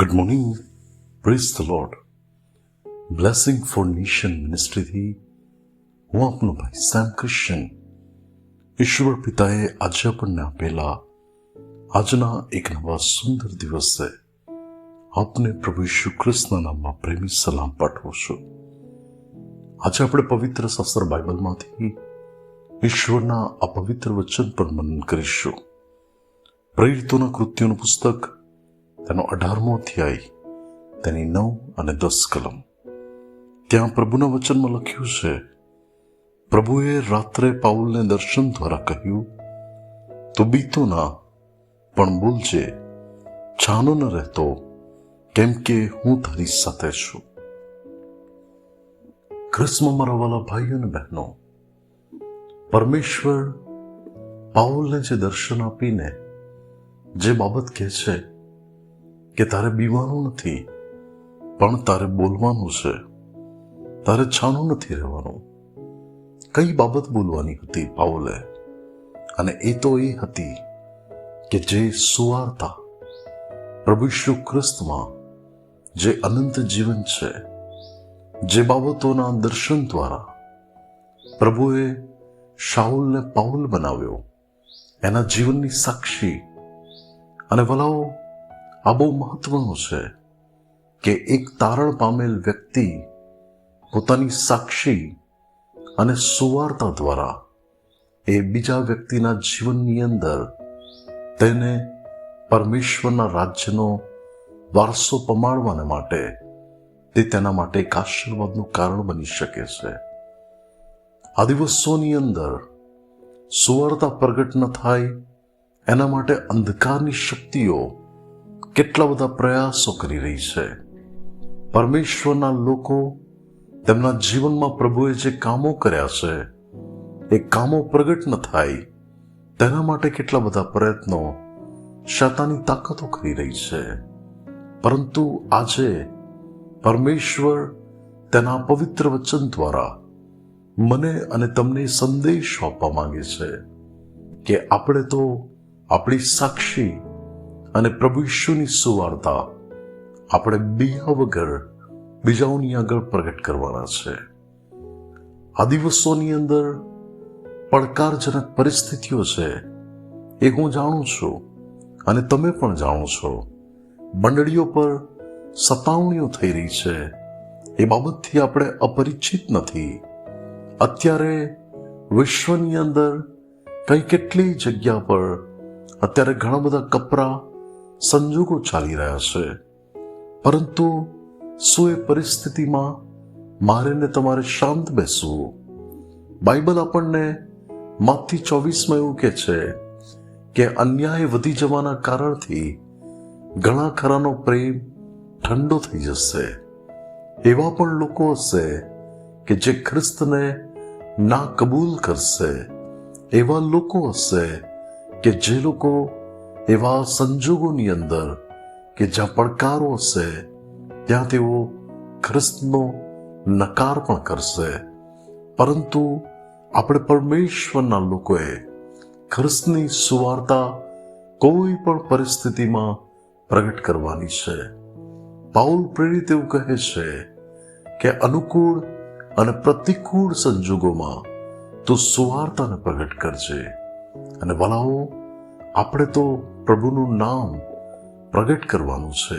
Good morning praise the lord blessing for nation મિનિસ્ટ્રીથી હું આપનો ભાઈ સેમ ક્રિશ્ચન ઈશ્વર પિતાએ આજે આપણને આપેલા આજના એક નવા સુંદર દિવસે આપને પ્રભુ ઈશુ ખ્રિસ્તના નામમાં પ્રેમી સલામ પાઠવું છું. આજે આપણે પવિત્ર શાસ્ત્ર બાઇબલમાંથી ઈશ્વરના અપવિત્ર પવિત્ર વચન પર મનન કરીશું. પ્રેરિતોના કૃત્યોનું પુસ્તક તેનો અઢારમો અધ્યાય, તેની નવ અને દસ કલમ. ત્યાં પ્રભુના વચનમાં લખ્યું છે, પ્રભુએ રાત્રે પાઉલને દર્શન દ્વારા કહ્યું, તો બીતો ના, પણ બોલજે, છાનો ન રહેતો, કેમ કે હું તારી સાથે છું. ખ્રિસ્તમાં મારા વાલા ભાઈઓ અને બહેનો, પરમેશ્વર પાઉલને જે દર્શન આપીને જે બાબત કહે છે કે તારે બીવાનું નથી, પણ તારે બોલવાનું છે. તારે છાનું નથી રહેવાનું. કઈ બાબત બોલવાની હતી પાઉલે અને એ તો એ હતી કે જે સુવાર્તા પ્રભુ ઈશુ ખ્રિસ્તમાં જે અનંત જીવન છે, જે બાબતોના દર્શન દ્વારા પ્રભુએ શાઉલને પાઉલ બનાવ્યો, એના જીવનની સાક્ષી. અને વલાઓ આ બહુ મહત્વનું છે કે એક તારણ પામેલ વ્યક્તિ પોતાની સાક્ષી અને સુવાર્તા દ્વારા એ બીજા વ્યક્તિના જીવનની અંદર તેને પરમેશ્વરના રાજ્યનો વારસો પમાડવાને માટે તે તેના માટે એક આશીર્વાદનું કારણ બની શકે છે. આ દિવસોની અંદર સુવાર્તા પ્રગટ ન થાય એના માટે અંધકારની શક્તિઓ કેટલા બધા પ્રયાસો કરી રહી છે. પરમેશ્વરના લોકો તેમના જીવનમાં પ્રભુએ જે કામો કર્યા છે, એ કામો પ્રગટ ન થાય. તેના માટે કેટલા બધા પ્રયત્નો શતાની તાકાતો કરી રહી છે. પરંતુ આજે પરમેશ્વર તેના પવિત્ર વચન દ્વારા મને અને તમને સંદેશ આપવા માંગે છે કે આપણે તો આપણી સાક્ષી અને પ્રભુ ઈશ્વરની સુવાર્તા આપણે બીયા વગર, બીજાઓની આગળ પ્રગટ કરવાના છે. આ દિવસોની અંદર પડકારજનક પરિસ્થિતિઓ છે એ હું જાણું છું અને તમે પણ જાણો છો. મંડળીઓ પર સતાવણીઓ થઈ રહી છે. એ બાબતથી આપણે અપરિચિત નથી. અત્યારે વિશ્વની અંદર કઈ કેટલી જગ્યા પર અત્યારે ઘણા બધા કપરા સંજોગો ચાલી રહ્યા છે. પરંતુ શું એ પરિસ્થિતિમાં મારે ને તમારે શાંત બેસવું? બાઇબલ આપણને માથી ચોવીસમાં એવું કહે છે કે અન્યાય વધી જવાના કારણથી ઘણા ખરાનો પ્રેમ ઠંડો થઈ જશે. એવા પણ લોકો હશે કે જે ખ્રિસ્તને ના કબૂલ કરશે. એવા લોકો હશે કે જે લોકો એવા સંજોગોની અંદર કે જ્યાં પડકારો હશે, ત્યાં તેઓ ખ્રિસ્તનો નકાર પણ કરશે. પરંતુ આપણે પરમેશ્વરના લોકોએ ખ્રિસ્તની સુવાર્તા કોઈ પણ પરિસ્થિતિમાં પ્રગટ કરવાની છે. પાઉલ પ્રેરિત એવું કહે છે કે અનુકૂળ અને પ્રતિકૂળ સંજોગોમાં તું સુવાર્તાને પ્રગટ કરજે. અને વલાઓ આપણે તો પ્રભુનું નામ પ્રગટ કરવાનું છે.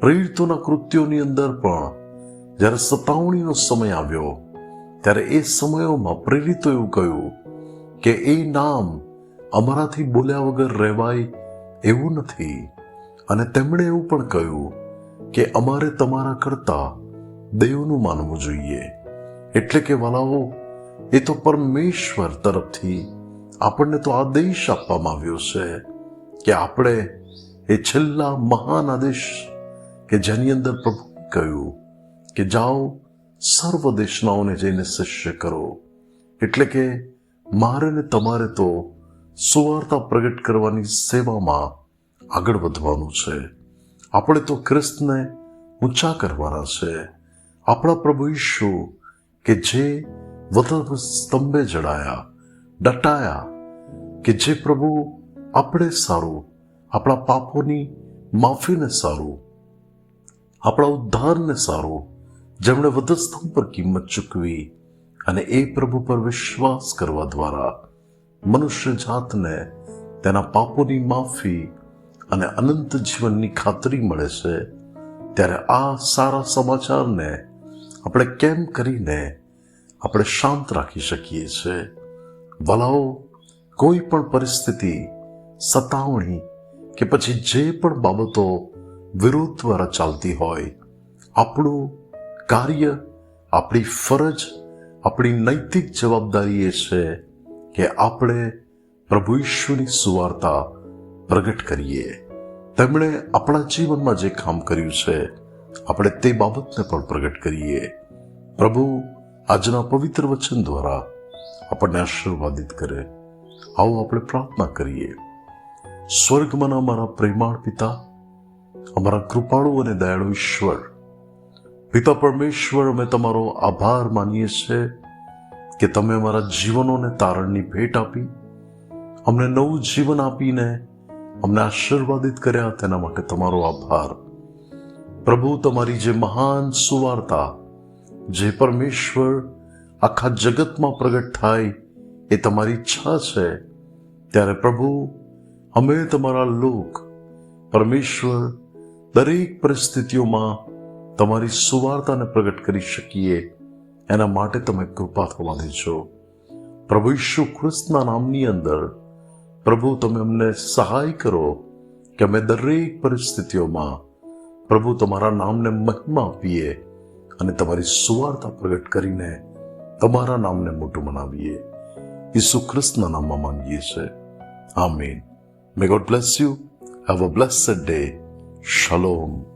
પ્રેરિતોના કૃત્યોની અંદર પણ જ્યારે સતાવણીનો સમય આવ્યો, ત્યારે એ સમયોમાં પ્રેરિતો એવું કહ્યું કે એ નામ અમારાથી બોલ્યા વગર રહેવાય એવું નથી. અને તેમણે એવું પણ કહ્યું કે અમારે તમારા કરતા દેવનું માનવું જોઈએ. એટલે કે વાલાઓ, એ તો પરમેશ્વર તરફથી આપણને તો આદેશ આપવામાં આવ્યો છે કે આપણે એ છેલ્લા મહાન આદેશ કે જેની અંદર પ્રભુ કહ્યું કે જાઓ, સર્વ દેશનાઓને જઈને શિષ્ય કરો. એટલે કે મારે ને તમારે તો સુવાર્તા પ્રગટ કરવાની સેવામાં આગળ વધવાનું છે. આપણે તો ખ્રિસ્તને ઊંચા કરવાના છે. આપણા પ્રભુ ઈશુ કે જે વધ સ્તંભે જડાયા. ડટાયા કે જે પ્રભુ આપણે સારું, આપણા પાપોની માફીને સારું, આપણા ઉદ્ધારને સારું, જેમણે વધસ્તંભ પર કિંમત ચૂકવી અને એ પ્રભુ પર વિશ્વાસ કરવા દ્વારા મનુષ્ય જાતને તેના પાપોની માફી અને અનંત જીવનની ખાતરી મળે છે, ત્યારે આ સારા સમાચારને આપણે કેમ કરીને આપણે શાંત રાખી શકીએ છીએ વલાઓ, કોઈ પણ પરિસ્થિતિ સતાવણી કે પછી જે પણ બાબતો વિરોધ દ્વારા ચાલતી હોય, આપણું કાર્ય, આપણી ફરજ, આપણી નૈતિક જવાબદારી એ છે કે આપણે પ્રભુ ઈશ્વરની સુવાર્તા પ્રગટ કરીએ. તેમણે આપણા જીવનમાં જે કામ કર્યું છે, આપણે તે બાબતને પણ પ્રગટ કરીએ. પ્રભુ આજના પવિત્ર વચન દ્વારા આપણને આશીર્વાદિત કરે આવો આપણે પ્રાર્થના કરીએ. સ્વર્ગમાંના અમારા પ્રેમાળ પિતા, અમારા કૃપાળુ અને દયાળુ ઈશ્વર, પિતા પરમેશ્વર, અમે તમારો આભાર માનીએ છીએ કે તમે અમારા જીવનોને તારણની ભેટ આપી, અમને નવું જીવન આપીને અમને આશીર્વાદિત કર્યા. તેના માટે તમારો આભાર. પ્રભુ, તમારી જે મહાન સુવાર્તા, જે પરમેશ્વર આખા જગતમાં પ્રગટ થાય એ તમારી ઈચ્છા છે, ત્યારે પ્રભુ, અમે તમારા લોક, પરમેશ્વર, દરેક પરિસ્થિતિઓમાં તમારી સુવાર્તાને પ્રગટ કરી શકીએ. એના માટે તમે કૃપા થવા દેજો. પ્રભુ ઈશુ ખ્રિસ્તના નામની અંદર, પ્રભુ તમે અમને સહાય કરો કે અમે દરેક પરિસ્થિતિઓમાં પ્રભુ તમારા નામને મહિમા આપીએ અને તમારી સુવાર્તા પ્રગટ કરીને તમારા નામને મોટું બનાવીએ ઈસુ ખ્રિસ્તના નામમાં માંગીએ છીએ આમીન. May God bless you have a blessed day શલોમ